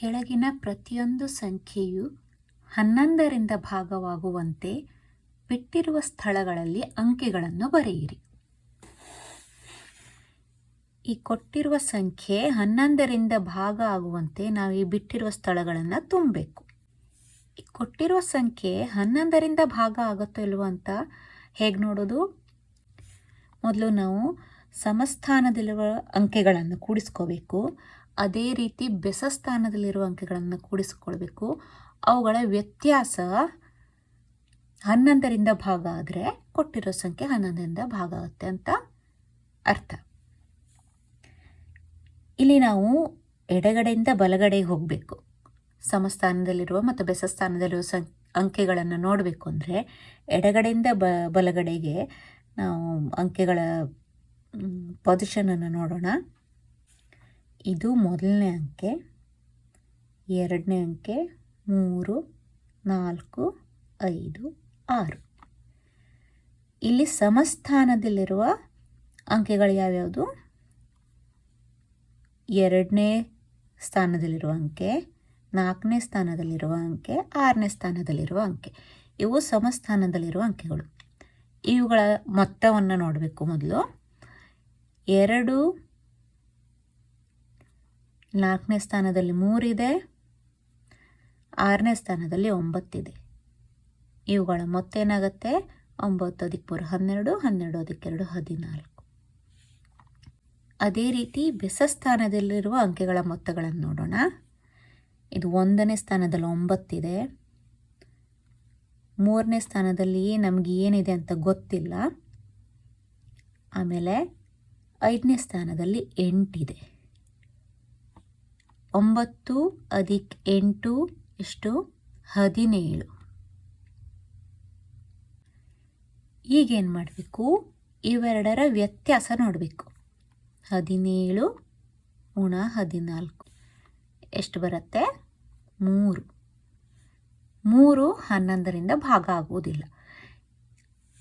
ಕೆಳಗಿನ ಪ್ರತಿಯೊಂದು ಸಂಖ್ಯೆಯು ಹನ್ನೊಂದರಿಂದ ಭಾಗವಾಗುವಂತೆ ಬಿಟ್ಟಿರುವ ಸ್ಥಳಗಳಲ್ಲಿ ಅಂಕೆಗಳನ್ನು ಬರೆಯಿರಿ. ಈ ಕೊಟ್ಟಿರುವ ಸಂಖ್ಯೆ ಹನ್ನೊಂದರಿಂದ ಭಾಗ ಆಗುವಂತೆ ನಾವು ಈ ಬಿಟ್ಟಿರುವ ಸ್ಥಳಗಳನ್ನು ತುಂಬಬೇಕು. ಈ ಕೊಟ್ಟಿರುವ ಸಂಖ್ಯೆ ಹನ್ನೊಂದರಿಂದ ಭಾಗ ಆಗುತ್ತೋ ಇಲ್ವೋ ಅಂತ ಹೇಗೆ ನೋಡೋದು? ಮೊದಲು ನಾವು ಸಮಸ್ಥಾನದಲ್ಲಿರುವ ಅಂಕೆಗಳನ್ನು ಕೂಡಿಸ್ಕೋಬೇಕು. ಅದೇ ರೀತಿ ಬೆಸ ಸ್ಥಾನದಲ್ಲಿರುವ ಅಂಕೆಗಳನ್ನು ಕೂಡಿಸಿಕೊಳ್ಬೇಕು. ಅವುಗಳ ವ್ಯತ್ಯಾಸ ಹನ್ನೊಂದರಿಂದ ಭಾಗ ಆದರೆ ಕೊಟ್ಟಿರೋ ಸಂಖ್ಯೆ ಹನ್ನೊಂದರಿಂದ ಭಾಗ ಆಗುತ್ತೆ ಅಂತ ಅರ್ಥ. ಇಲ್ಲಿ ನಾವು ಎಡಗಡೆಯಿಂದ ಬಲಗಡೆ ಹೋಗಬೇಕು. ಸಮಸ್ಥಾನದಲ್ಲಿರುವ ಮತ್ತು ಬೆಸ ಸ್ಥಾನದಲ್ಲಿರುವ ಸಂ, ಅಂಕೆಗಳನ್ನು ನೋಡಬೇಕು ಅಂದರೆ ಎಡಗಡೆಯಿಂದ ಬ, ಬಲಗಡೆಗೆ ನಾವು ಅಂಕೆಗಳ ಪೊಸಿಷನನ್ನು ನೋಡೋಣ. ಇದು ಮೊದಲನೇ ಅಂಕೆ, ಎರಡನೇ ಅಂಕೆ, ಮೂರು, ನಾಲ್ಕು, ಐದು, ಆರು. ಇಲ್ಲಿ ಸಮಸ್ಥಾನದಲ್ಲಿರುವ ಅಂಕೆಗಳು ಯಾವ್ಯಾವುದು? ಎರಡನೇ ಸ್ಥಾನದಲ್ಲಿರುವ ಅಂಕೆ, ನಾಲ್ಕನೇ ಸ್ಥಾನದಲ್ಲಿರುವ ಅಂಕೆ, ಆರನೇ ಸ್ಥಾನದಲ್ಲಿರುವ ಅಂಕೆ. ಇವು ಸಮಸ್ಥಾನದಲ್ಲಿರುವ ಅಂಕೆಗಳು. ಇವುಗಳ ಮೊತ್ತವನ್ನು ನೋಡಬೇಕು ಮೊದಲು. ಎರಡು ನಾಲ್ಕನೇ ಸ್ಥಾನದಲ್ಲಿ ಮೂರಿದೆ, ಆರನೇ ಸ್ಥಾನದಲ್ಲಿ ಒಂಬತ್ತಿದೆ. ಇವುಗಳ ಮೊತ್ತ ಏನಾಗುತ್ತೆ ಒಂಬತ್ತು ಅದಕ್ಕೆ ಹನ್ನೆರಡು ಹನ್ನೆರಡು ಅದಕ್ಕೆರಡು ಹದಿನಾಲ್ಕು. ಅದೇ ರೀತಿ ಬೆಸ ಸ್ಥಾನದಲ್ಲಿರುವ ಅಂಕೆಗಳ ಮೊತ್ತಗಳನ್ನು ನೋಡೋಣ. ಇದು ಒಂದನೇ ಸ್ಥಾನದಲ್ಲಿ ಒಂಬತ್ತಿದೆ. ಮೂರನೇ ಸ್ಥಾನದಲ್ಲಿ ನಮಗೆ ಏನಿದೆ ಅಂತ ಗೊತ್ತಿಲ್ಲ. ಆಮೇಲೆ ಐದನೇ ಸ್ಥಾನದಲ್ಲಿ ಎಂಟಿದೆ. ಒಂಬತ್ತು ಅದಿಕ್ ಎಂಟು ಎಷ್ಟು ಹದಿನೇಳು. ಈಗೇನು ಮಾಡಬೇಕು? ಇವೆರಡರ ವ್ಯತ್ಯಾಸ ನೋಡಬೇಕು. ಹದಿನೇಳು ಉಣ ಹದಿನಾಲ್ಕು. ಎಷ್ಟು ಬರುತ್ತೆ? ಮೂರು. ಮೂರು ಹನ್ನೊಂದರಿಂದ ಭಾಗ ಆಗುವುದಿಲ್ಲ.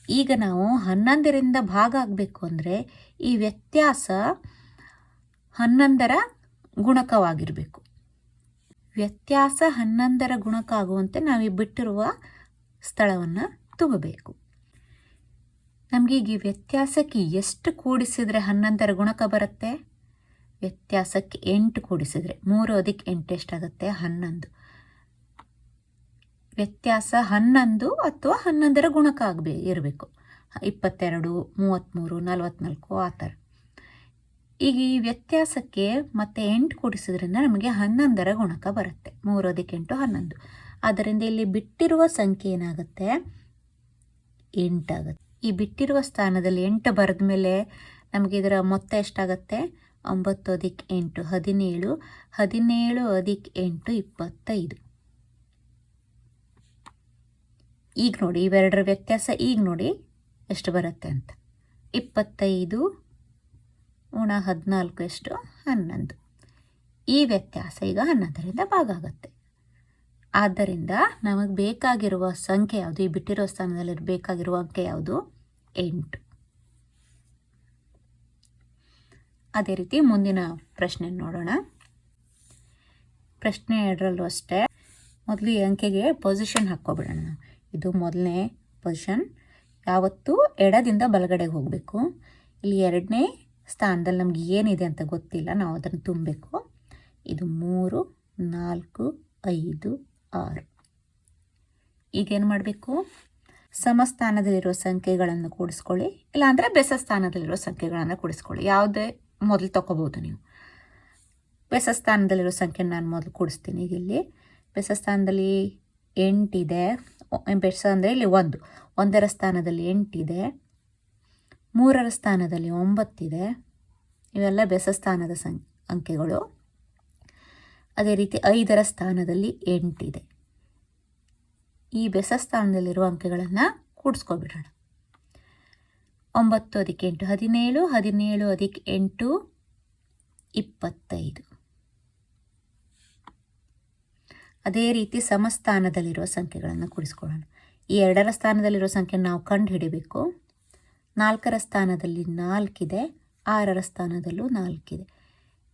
ಈಗ ನಾವು ಹನ್ನೊಂದರಿಂದ ಭಾಗ ಆಗಬೇಕು ಅಂದರೆ ಈ ವ್ಯತ್ಯಾಸ ಹನ್ನೊಂದರ ಗುಣಕವಾಗಿರಬೇಕು. ವ್ಯತ್ಯಾಸ ಹನ್ನೊಂದರ ಗುಣಕ ಆಗುವಂತೆ ನಾವು ಬಿಟ್ಟಿರುವ ಸ್ಥಳವನ್ನು ತುಂಬಬೇಕು ನಮಗೆ ಈ ವ್ಯತ್ಯಾಸಕ್ಕೆ ಎಷ್ಟು ಕೂಡಿಸಿದರೆ ಹನ್ನೊಂದರ ಗುಣಕ ಬರುತ್ತೆ? ವ್ಯತ್ಯಾಸಕ್ಕೆ ಎಂಟು ಕೂಡಿಸಿದರೆ ಮೂರು ಅದಕ್ಕೆ ಎಂಟು ಎಷ್ಟಾಗುತ್ತೆ? ಹನ್ನೊಂದು. ವ್ಯತ್ಯಾಸ ಹನ್ನೊಂದು ಅಥವಾ ಹನ್ನೊಂದರ ಗುಣಕ ಆಗಬೇ ಇರಬೇಕು. ಇಪ್ಪತ್ತೆರಡು ಮೂವತ್ತ್ಮೂರು ನಲವತ್ತ್ನಾಲ್ಕು ಆ ಥರ. ಈಗ ಈ ವ್ಯತ್ಯಾಸಕ್ಕೆ ಮತ್ತೆ ಎಂಟು ಕೂಡಿಸೋದ್ರಿಂದ ನಮಗೆ ಹನ್ನೊಂದರ ಗುಣಕ ಬರುತ್ತೆ. ಮೂರೋದಕ್ಕೆ ಎಂಟು, ಹನ್ನೊಂದು. ಅದರಿಂದ ಇಲ್ಲಿ ಬಿಟ್ಟಿರುವ ಸಂಖ್ಯೆ ಏನಾಗುತ್ತೆ? ಎಂಟಾಗುತ್ತೆ ಈ ಬಿಟ್ಟಿರುವ ಸ್ಥಾನದಲ್ಲಿ ಎಂಟು ಬರೆದ ಮೇಲೆ ನಮಗೆ ಇದರ ಮೊತ್ತ ಎಷ್ಟಾಗುತ್ತೆ? ಒಂಬತ್ತು ಅದಕ್ಕೆ ಎಂಟು, ಹದಿನೇಳು. ಹದಿನೇಳು ಅದಕ್ಕೆ ಎಂಟು, ಇಪ್ಪತ್ತೈದು. ಈಗ ನೋಡಿ, ಇವೆರಡರ ವ್ಯತ್ಯಾಸ ಈಗ ನೋಡಿ, ಎಷ್ಟು ಬರುತ್ತೆ ಅಂತ. ಇಪ್ಪತ್ತೈದು ಉಣ ಹದಿನಾಲ್ಕು ಎಷ್ಟು? ಹನ್ನೊಂದು. ಈ ವ್ಯತ್ಯಾಸ ಈಗ ಹನ್ನೊಂದರಿಂದ ಭಾಗ ಆಗುತ್ತೆ ಆದ್ದರಿಂದ ನಮಗೆ ಬೇಕಾಗಿರುವ ಸಂಖ್ಯೆ ಯಾವುದು? ಈ ಬಿಟ್ಟಿರೋ ಸ್ಥಾನದಲ್ಲಿ ಬೇಕಾಗಿರುವ ಅಂಕೆ ಯಾವುದು? ಎಂಟು. ಅದೇ ರೀತಿ ಮುಂದಿನ ಪ್ರಶ್ನೆ ನೋಡೋಣ. ಪ್ರಶ್ನೆ ಎರಡರಲ್ಲೂ ಅಷ್ಟೇ. ಮೊದಲು ಈ ಅಂಕೆಗೆ ಪೊಸಿಷನ್ ಹಾಕ್ಕೊಬಿಡೋಣ. ನಾವು ಇದು ಮೊದಲನೇ ಪೊಸಿಷನ್ ಯಾವತ್ತೂ ಎಡದಿಂದ ಬಲಗಡೆಗೆ ಹೋಗಬೇಕು. ಇಲ್ಲಿ ಎರಡನೇ ಸ್ಥಾನದಲ್ಲಿ ನಮ್ಗೆ ಏನಿದೆ ಅಂತ ಗೊತ್ತಿಲ್ಲ. ನಾವು ಅದನ್ನು ತುಂಬಬೇಕು. ಇದು ಮೂರು, ನಾಲ್ಕು, ಐದು, ಆರು. ಈಗೇನು ಮಾಡಬೇಕು? ಸಮಸ್ಥಾನದಲ್ಲಿರುವ ಸಂಖ್ಯೆಗಳನ್ನು ಕೂಡಿಸ್ಕೊಳ್ಳಿ. ಇಲ್ಲಾಂದರೆ ಬೆಸ ಸ್ಥಾನದಲ್ಲಿರುವ ಸಂಖ್ಯೆಗಳನ್ನು ಕೂಡಿಸ್ಕೊಳ್ಳಿ. ಯಾವುದೇ ಮೊದಲು ತಗೋಬೋದು ನೀವು. ಬೆಸ ಸ್ಥಾನದಲ್ಲಿರೋ ಸಂಖ್ಯೆ ನಾನು ಮೊದಲು ಕೂಡಿಸ್ತೀನಿ. ಈಗ ಇಲ್ಲಿ ಬೆಸ ಸ್ಥಾನದಲ್ಲಿ ಎಂಟಿದೆ ಬೆಸ ಅಂದರೆ ಇಲ್ಲಿ ಒಂದು. ಒಂದರ ಸ್ಥಾನದಲ್ಲಿ ಎಂಟಿದೆ. ಮೂರರ ಸ್ಥಾನದಲ್ಲಿ ಒಂಬತ್ತಿದೆ. ಇವೆಲ್ಲ ಬೆಸ ಸ್ಥಾನದ ಸಂ, ಅಂಕೆಗಳು. ಅದೇ ರೀತಿ ಐದರ ಸ್ಥಾನದಲ್ಲಿ ಎಂಟಿದೆ. ಈ ಬೆಸ ಸ್ಥಾನದಲ್ಲಿರುವ ಅಂಕೆಗಳನ್ನು ಕೂಡಿಸ್ಕೊಬಿಡೋಣ. ಒಂಬತ್ತು ಅದಕ್ಕೆ ಎಂಟು, ಹದಿನೇಳು ಹದಿನೇಳು ಅದಕ್ಕೆ ಎಂಟು, ಇಪ್ಪತ್ತೈದು. ಅದೇ ರೀತಿ ಸಮಸ್ಥಾನದಲ್ಲಿರುವ ಸಂಖ್ಯೆಗಳನ್ನು ಕೂಡಿಸ್ಕೊಳ್ಳೋಣ. ಈ ಎರಡರ ಸ್ಥಾನದಲ್ಲಿರುವ ಸಂಖ್ಯೆ ನಾವು ಕಂಡು ಹಿಡಿಬೇಕು ನಾಲ್ಕರ ಸ್ಥಾನದಲ್ಲಿ ನಾಲ್ಕಿದೆ, ಆರರ ಸ್ಥಾನದಲ್ಲೂ ನಾಲ್ಕಿದೆ.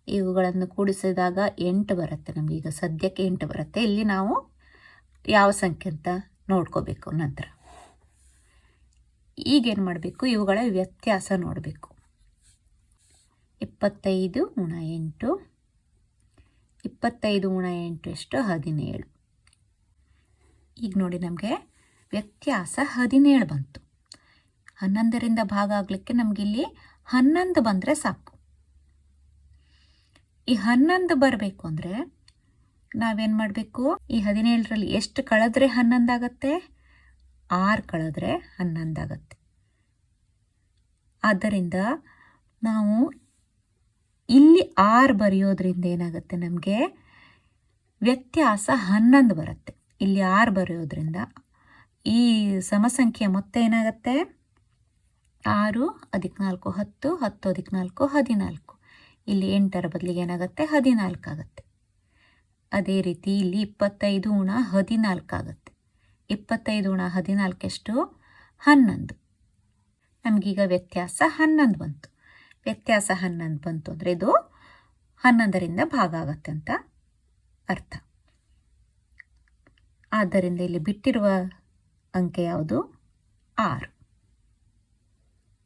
ಇವುಗಳನ್ನು ಕೂಡಿಸಿದಾಗ ಎಂಟು ಬರುತ್ತೆ ನಮಗೆ. ಈಗ ಸದ್ಯಕ್ಕೆ ಎಂಟು ಬರುತ್ತೆ. ಇಲ್ಲಿ ನಾವು ಯಾವ ಸಂಖ್ಯೆ ಅಂತ ನೋಡ್ಕೋಬೇಕು ನಂತರ. ಈಗೇನು ಮಾಡಬೇಕು? ಇವುಗಳ ವ್ಯತ್ಯಾಸ ನೋಡಬೇಕು. ಇಪ್ಪತ್ತೈದು ಗುಣ ಎಂಟು. ಇಪ್ಪತ್ತೈದು ಗುಣ ಎಂಟು ಎಷ್ಟು? ಹದಿನೇಳು. ಈಗ ನೋಡಿ ನಮಗೆ ವ್ಯತ್ಯಾಸ ಹದಿನೇಳು ಬಂತು. ಹನ್ನೊಂದರಿಂದ ಭಾಗ ಆಗಲಿಕ್ಕೆ ನಮಗಿಲ್ಲಿ ಹನ್ನೊಂದು ಬಂದರೆ ಸಾಕು. ಈ ಹನ್ನೊಂದು ಬರಬೇಕು ಅಂದರೆ ನಾವೇನು ಮಾಡಬೇಕು? ಈ ಹದಿನೇಳರಲ್ಲಿ ಎಷ್ಟು ಕಳೆದ್ರೆ ಹನ್ನೊಂದು ಆಗತ್ತೆ? ಆರು ಕಳೆದ್ರೆ ಹನ್ನೊಂದಾಗತ್ತೆ ಆದ್ದರಿಂದ ನಾವು ಇಲ್ಲಿ ಆರು ಬರೆಯೋದ್ರಿಂದ ಏನಾಗುತ್ತೆ ನಮಗೆ? ವ್ಯತ್ಯಾಸ ಹನ್ನೊಂದು ಬರುತ್ತೆ. ಇಲ್ಲಿ ಆರು ಬರೆಯೋದ್ರಿಂದ ಈ ಸಮಸಂಖ್ಯೆ ಮೊತ್ತ ಏನಾಗುತ್ತೆ? ಆರು ಅದಕ್ಕೆ ನಾಲ್ಕು ಹತ್ತು ಹತ್ತು ಅದಕ್ಕೆ ನಾಲ್ಕು ಹದಿನಾಲ್ಕು. ಇಲ್ಲಿ ಎಂಟರ ಬದಲಿಗೆ ಏನಾಗುತ್ತೆ? ಹದಿನಾಲ್ಕು ಆಗುತ್ತೆ. ಅದೇ ರೀತಿ ಇಲ್ಲಿ ಇಪ್ಪತ್ತೈದು ಉಣ ಹದಿನಾಲ್ಕು ಆಗುತ್ತೆ. ಇಪ್ಪತ್ತೈದು ಗುಣ ಹದಿನಾಲ್ಕೆಷ್ಟು ಹನ್ನೊಂದು. ನಮಗೀಗ ವ್ಯತ್ಯಾಸ ಹನ್ನೊಂದು ಬಂತು. ವ್ಯತ್ಯಾಸ ಹನ್ನೊಂದು ಬಂತು ಅಂದರೆ ಇದು ಹನ್ನೊಂದರಿಂದ ಭಾಗ ಆಗತ್ತೆ ಅಂತ ಅರ್ಥ. ಆದ್ದರಿಂದ ಇಲ್ಲಿ ಬಿಟ್ಟಿರುವ ಅಂಕೆ ಯಾವುದು? ಆರು.